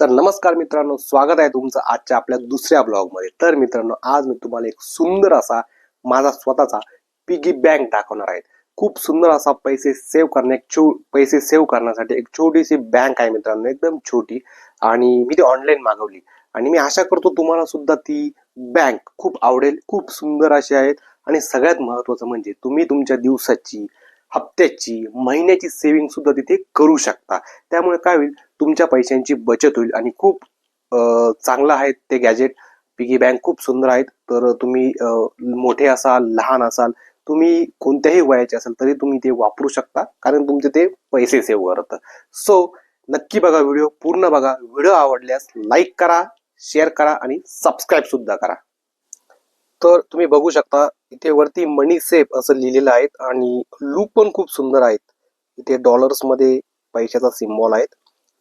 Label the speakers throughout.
Speaker 1: तर नमस्कार मित्रांनो स्वागत आहे तुमचं आजच्या आपल्या दुसऱ्या ब्लॉगमध्ये. तर मित्रांनो आज मी तुम्हाला एक सुंदर असा माझा स्वतःचा पिगी बँक दाखवणार आहे. खूप सुंदर असा पैसे सेव्ह करण्या छो पैसे सेव्ह करण्यासाठी एक छोटीशी बँक आहे मित्रांनो एकदम छोटी. आणि मी ती ऑनलाईन मागवली. आणि मी आशा करतो तुम्हाला सुद्धा ती बँक खूप आवडेल खूप सुंदर अशी आहेत. आणि सगळ्यात महत्वाचं म्हणजे तुम्ही तुमच्या दिवसाची हप्त्याची महिन्याची सेव्हिंग सुद्धा तिथे करू शकता. त्यामुळे काय होईल तुमच्या पैशांची बचत होईल. आणि खूप चांगलं आहे ते गॅजेट पिगी बँक खूप सुंदर आहेत. तर तुम्ही मोठे असाल लहान असाल तुम्ही कोणत्याही वयाचे असाल तरी तुम्ही ते वापरू शकता. कारण तुमचे ते पैसे सेव्ह करतं. सो नक्की बघा व्हिडिओ. पूर्ण बघा. व्हिडिओ आवडल्यास लाईक करा शेअर करा आणि सबस्क्राईब सुद्धा करा. तर तुम्ही बघू शकता इथे वरती मनी सेफ असं लिहिलेलं आहे. आणि लूक पण खूप सुंदर आहेत. इथे डॉलर्समध्ये पैशाचा सिम्बॉल आहेत.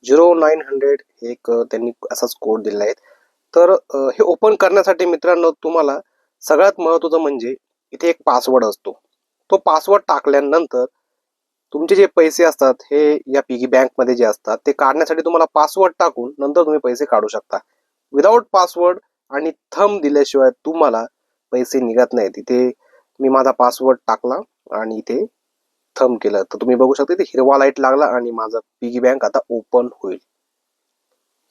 Speaker 1: झिरो नाईन हंड्रेड एक त्यांनी असाच कोड दिलेला आहे. तर हे ओपन करण्यासाठी मित्रांनो तुम्हाला सगळ्यात महत्वाचं म्हणजे इथे एक पासवर्ड असतो. तो पासवर्ड टाकल्यानंतर तुमचे जे पैसे असतात हे या पिगी बँकमध्ये जे असतात ते काढण्यासाठी तुम्हाला पासवर्ड टाकून नंतर तुम्ही पैसे काढू शकता. विदाऊट पासवर्ड आणि थंब दिल्याशिवाय तुम्हाला पैसे निघत नाहीत. इथे मी माझा पासवर्ड टाकला आणि इथे थंब केलं तर तुम्ही बघू शकता इथे हिरवा लाइट लागला आणि माझा पिगी बँक आता ओपन होईल.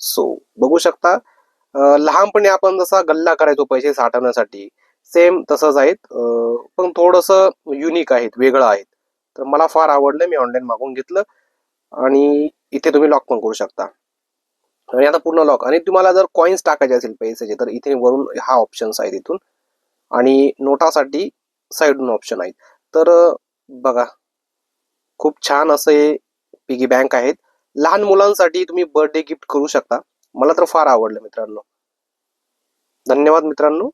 Speaker 1: सो बघू शकता लहानपणी आपण जसा गल्ला करायचो पैसे साठवण्यासाठी सेम तसंच आहेत पण थोडस युनिक आहेत वेगळं आहेत. तर मला फार आवडलं मी ऑनलाईन मागवून घेतलं आणि इथे तुम्ही लॉक पण करू शकता. आणि आता पूर्ण लॉक आणि तुम्हाला जर कॉइन्स टाकायचे असेल पैशाचे तर इथे वरून हा ऑप्शन्स आहे इथून. आणि नोटासाठी साईडून ऑप्शन आहेत. तर बघा खूप छान असं हे पिगी बँक आहेत. लहान मुलांसाठी तुम्ही बर्थडे गिफ्ट करू शकता. मला तर फार आवडलं मित्रांनो. धन्यवाद मित्रांनो.